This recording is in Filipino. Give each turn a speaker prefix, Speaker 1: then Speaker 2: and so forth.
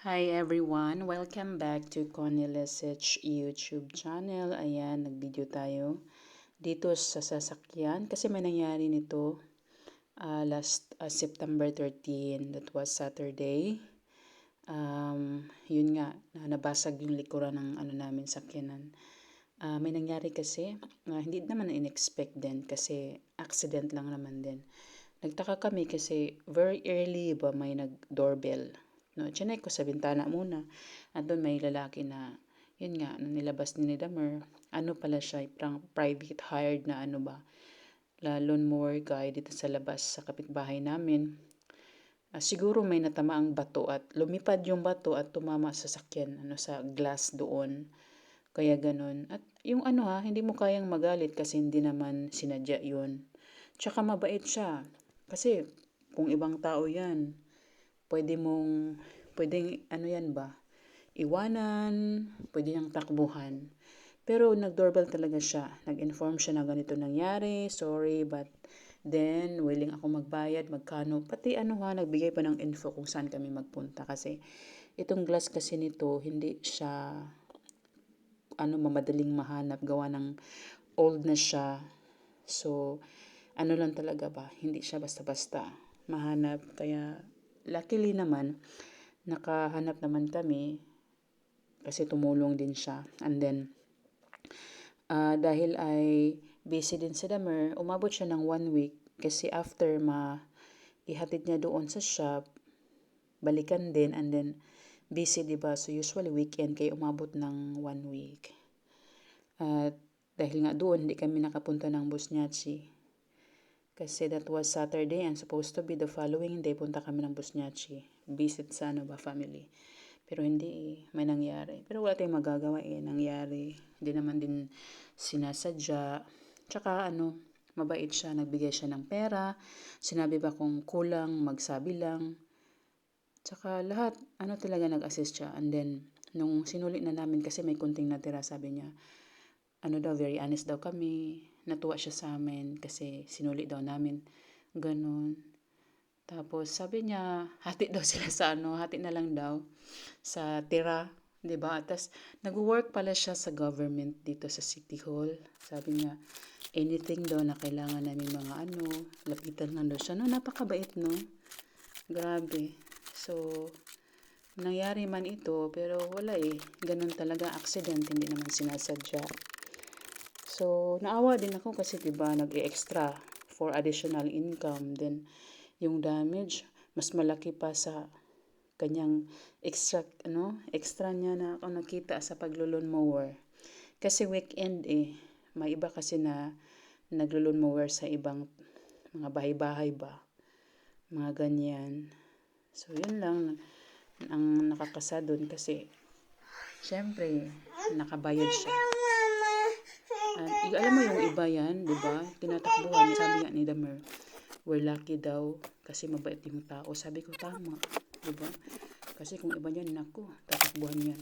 Speaker 1: Hi everyone! Welcome back to Connie Lesage YouTube channel. Ayan, nag-video tayo dito sa sasakyan kasi may nangyari nito uh, last uh, September 13. That was Saturday. Um, yun nga, na nabasag yung likuran ng ano namin sakyanan. Uh, may nangyari kasi, uh, hindi naman in-expect din kasi accident lang naman din. Nagtaka kami kasi very early ba may nag-doorbell No, chinay ko sa bintana muna. At doon may lalaki na, yun nga, na nilabas ni Damer. Ano pala siya, parang private hired na ano ba, la lawnmower guy dito sa labas sa kapitbahay namin. Uh, siguro may natamaang bato at lumipad yung bato at tumama sa sakyan, ano, sa glass doon. Kaya ganun. At yung ano ha, hindi mo kayang magalit kasi hindi naman sinadya yun. Tsaka mabait siya. Kasi kung ibang tao yan, pwede mong, pwedeng ano yan ba, iwanan, pwede niyang takbuhan. Pero nag-doorbell talaga siya. Nag-inform siya na ganito nangyari, sorry, but then willing ako magbayad, magkano. Pati ano ha, nagbigay pa ng info kung saan kami magpunta kasi itong glass kasi nito, hindi siya ano mamadaling mahanap gawa ng old na siya. So, ano lang talaga ba, hindi siya basta-basta mahanap. Kaya luckily naman, nakahanap naman kami kasi tumulong din siya. And then, uh, dahil ay busy din si Damer, umabot siya ng one week kasi after ma ihatid niya doon sa shop, balikan din and then busy, di ba? So usually weekend kay umabot ng one week. At dahil nga doon, hindi kami nakapunta ng Busnyachi. Kasi that was Saturday and supposed to be the following day punta kami ng Busnyachi. Visit sa ano ba family. Pero hindi may nangyari. Pero wala tayong magagawa eh. Nangyari. Hindi naman din sinasadya. Tsaka ano, mabait siya. Nagbigay siya ng pera. Sinabi ba kung kulang, magsabi lang. Tsaka lahat, ano talaga nag-assist siya. And then, nung sinuli na namin kasi may kunting natira, sabi niya, ano daw, very honest daw kami. Natuwa siya sa amin kasi sinuli daw namin. Ganon. Tapos sabi niya, hati daw sila sa ano, hati na lang daw sa tira. 'di ba? Tapos nag-work pala siya sa government dito sa City Hall. Sabi niya, anything daw na kailangan namin mga ano, lapitan lang daw siya. No, napakabait, no? Grabe. So, nangyari man ito, pero wala eh. Ganun talaga, accident, hindi naman sinasadya. So, naawa din ako kasi 'di ba nag-extra for additional income. Then yung damage mas malaki pa sa kanyang extra ano, extra niya na ako nakita sa paglulon mower. Kasi weekend eh, may iba kasi na naglulon mower sa ibang mga bahay-bahay ba. Mga ganyan. So, yun lang ang nakakasa doon kasi syempre nakabayad siya. Uh, alam mo yung iba yan, di ba? Tinatakbuhan. Sabi nga ni Damer, we're lucky daw kasi mabait yung tao. Sabi ko, tama. Di ba? Kasi kung iba yan, nako, tatakbuhan yan.